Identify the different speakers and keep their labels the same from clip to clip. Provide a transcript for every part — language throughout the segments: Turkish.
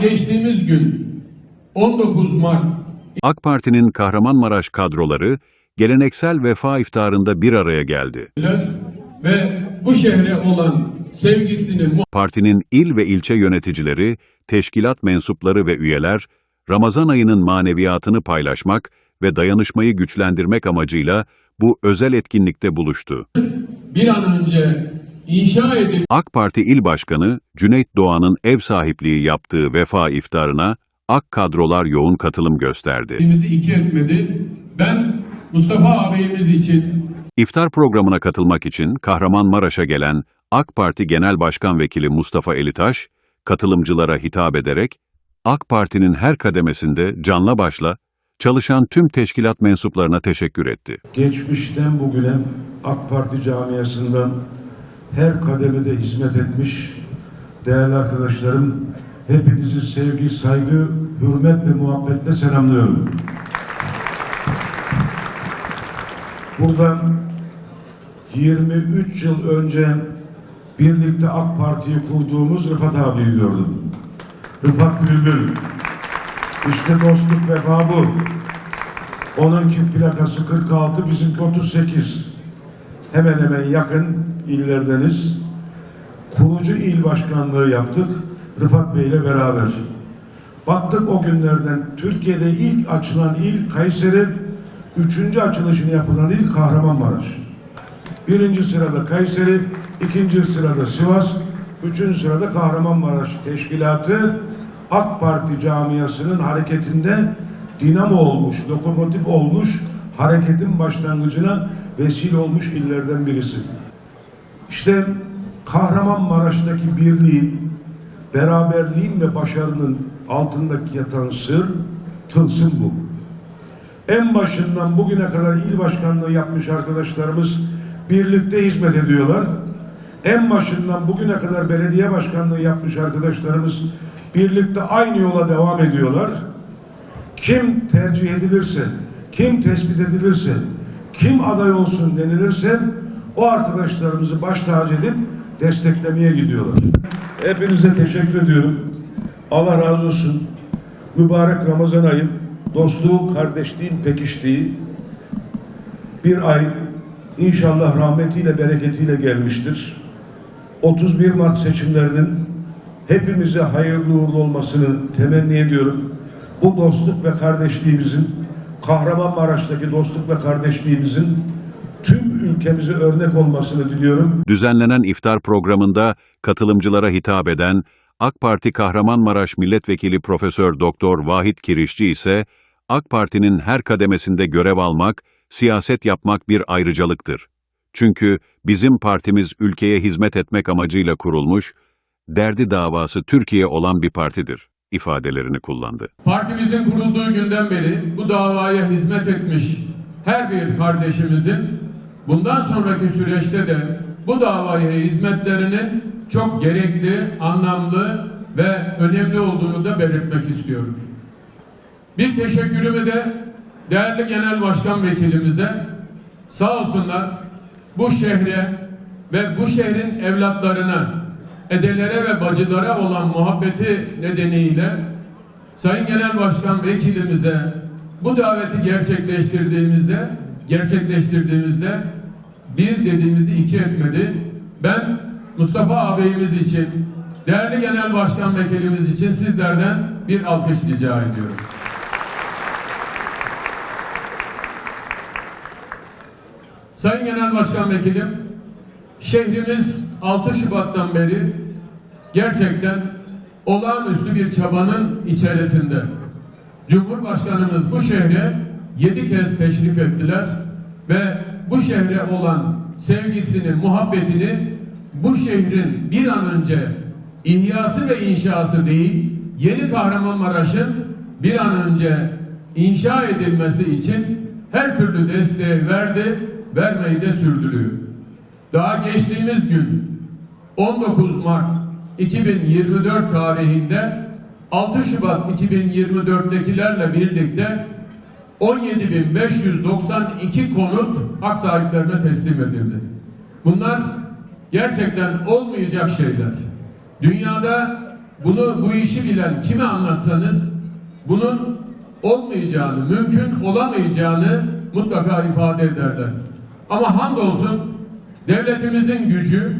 Speaker 1: Geçtiğimiz gün 19 Mart
Speaker 2: AK Parti'nin Kahramanmaraş kadroları geleneksel vefa iftarında bir araya geldi.
Speaker 1: ve bu şehre olan sevgisini
Speaker 2: Partinin il ve ilçe yöneticileri, teşkilat mensupları ve üyeler, Ramazan ayının maneviyatını paylaşmak ve dayanışmayı güçlendirmek amacıyla bu özel etkinlikte buluştu.
Speaker 1: bir an önce inşa edilmesi
Speaker 2: AK Parti İl Başkanı Cüneyt Doğan'ın ev sahipliği yaptığı vefa iftarına AK kadrolar yoğun katılım gösterdi.
Speaker 1: bizi iki etmedi. Ben Mustafa ağabeyimiz için
Speaker 2: İftar programına katılmak için Kahramanmaraş'a gelen AK Parti Genel Başkan Vekili Mustafa Elitaş, katılımcılara hitap ederek AK Parti'nin her kademesinde canla başla çalışan tüm teşkilat mensuplarına teşekkür etti.
Speaker 3: geçmişten bugüne AK Parti camiasından her kademede hizmet etmiş değerli arkadaşlarım hepinizi sevgi, saygı, hürmet ve muhabbetle selamlıyorum. Buradan 23 yıl önce birlikte AK Parti'yi kurduğumuz Rıfat abiyi gördüm. Rıfat Bülbül. İşte dostluk vefa bu. Onunki plakası 46, bizimki 38. Hemen hemen yakın illerdeniz. Kurucu il başkanlığı yaptık Rıfat Bey ile beraber. Baktık o günlerden Türkiye'de ilk açılan il Kayseri, üçüncü açılışını yapılan il Kahramanmaraş. Birinci sırada Kayseri, ikinci sırada Sivas, üçüncü sırada Kahramanmaraş Teşkilatı AK Parti camiasının hareketinde dinamo olmuş, lokomotif olmuş, hareketin başlangıcına vesile olmuş illerden birisi. İşte Kahramanmaraş'taki birliğin, beraberliğin ve başarının altındaki yatan sır, tılsım bu. En başından bugüne kadar il başkanlığı yapmış arkadaşlarımız birlikte hizmet ediyorlar. En başından bugüne kadar belediye başkanlığı yapmış arkadaşlarımız birlikte aynı yola devam ediyorlar. Kim tercih edilirse, kim tespit edilirse, kim aday olsun denilirse o arkadaşlarımızı baş tacı edip desteklemeye gidiyorlar. Hepinize teşekkür ediyorum. Allah razı olsun. Mübarek Ramazan ayı dostluğun, kardeşliğin pekiştiği bir ay inşallah rahmetiyle, bereketiyle gelmiştir. 31 Mart seçimlerinin hepimize hayırlı uğurlu olmasını temenni ediyorum. Bu dostluk ve kardeşliğimizin, Kahramanmaraş'taki dostluk ve kardeşliğimizin ülkemize örnek olmasını diliyorum.
Speaker 2: Düzenlenen iftar programında katılımcılara hitap eden AK Parti Kahramanmaraş Milletvekili Profesör Doktor Vahit Kirişçi ise AK Parti'nin her kademesinde görev almak, siyaset yapmak bir ayrıcalıktır. Çünkü bizim partimiz ülkeye hizmet etmek amacıyla kurulmuş, derdi davası Türkiye olan bir partidir ifadelerini kullandı.
Speaker 1: partimizin kurulduğu günden beri bu davaya hizmet etmiş her bir kardeşimizin bundan sonraki süreçte de bu davaya hizmetlerinin çok gerekli, anlamlı ve önemli olduğunu da belirtmek istiyorum. Bir teşekkürümü de değerli genel başkan vekilimize sağ olsunlar bu şehre ve bu şehrin evlatlarına, edelere ve bacılara olan muhabbeti nedeniyle Sayın Genel Başkan vekilimize bu daveti gerçekleştirdiğimizde gerçekleştirdiğimizde bir dediğimizi iki etmedi. Ben Mustafa ağabeyimiz için, değerli Genel Başkan vekilimiz için sizlerden bir alkış rica ediyorum. Sayın Genel Başkan Vekilim, şehrimiz 6 Şubat'tan beri gerçekten olağanüstü bir çabanın içerisinde. Cumhurbaşkanımız bu şehre yedi kez teşrif ettiler ve bu şehre olan sevgisini, muhabbetini bu şehrin bir an önce ihyası ve inşası değil, yeni Kahramanmaraş'ın bir an önce inşa edilmesi için her türlü desteği verdi, vermeyi de sürdürüyor. Daha geçtiğimiz gün 19 Mart 2024 tarihinde 6 Şubat 2024'tekilerle birlikte 17.592 konut hak sahiplerine teslim edildi. Bunlar gerçekten olmayacak şeyler. Dünyada bunu bu işi bilen kime anlatsanız bunun olmayacağını, mümkün olamayacağını mutlaka ifade ederler. Ama hamdolsun devletimizin gücü,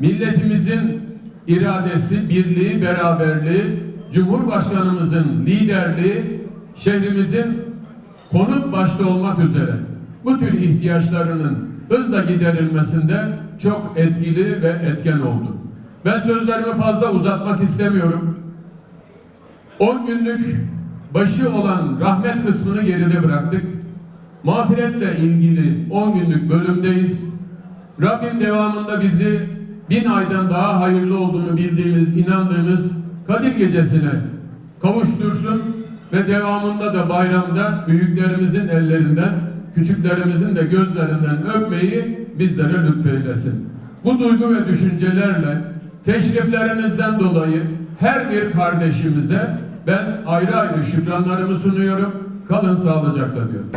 Speaker 1: milletimizin iradesi, birliği, beraberliği, Cumhurbaşkanımızın liderliği, şehrimizin konut başta olmak üzere bu tür ihtiyaçlarının hızla giderilmesinde çok etkili ve etken oldu. Ben sözlerimi fazla uzatmak istemiyorum. 10 günlük başı olan rahmet kısmını geride bıraktık. Mağfiretle ilgili 10 günlük bölümdeyiz. Rabbim devamında bizi bin aydan daha hayırlı olduğunu bildiğimiz, inandığımız Kadir Gecesi'ne kavuştursun ve devamında da bayramda büyüklerimizin ellerinden, küçüklerimizin de gözlerinden öpmeyi bizlere lütfeylesin. Bu duygu ve düşüncelerle teşriflerinizden dolayı her bir kardeşimize ben ayrı ayrı şükranlarımı sunuyorum. Kalın sağlıcakla diyorum.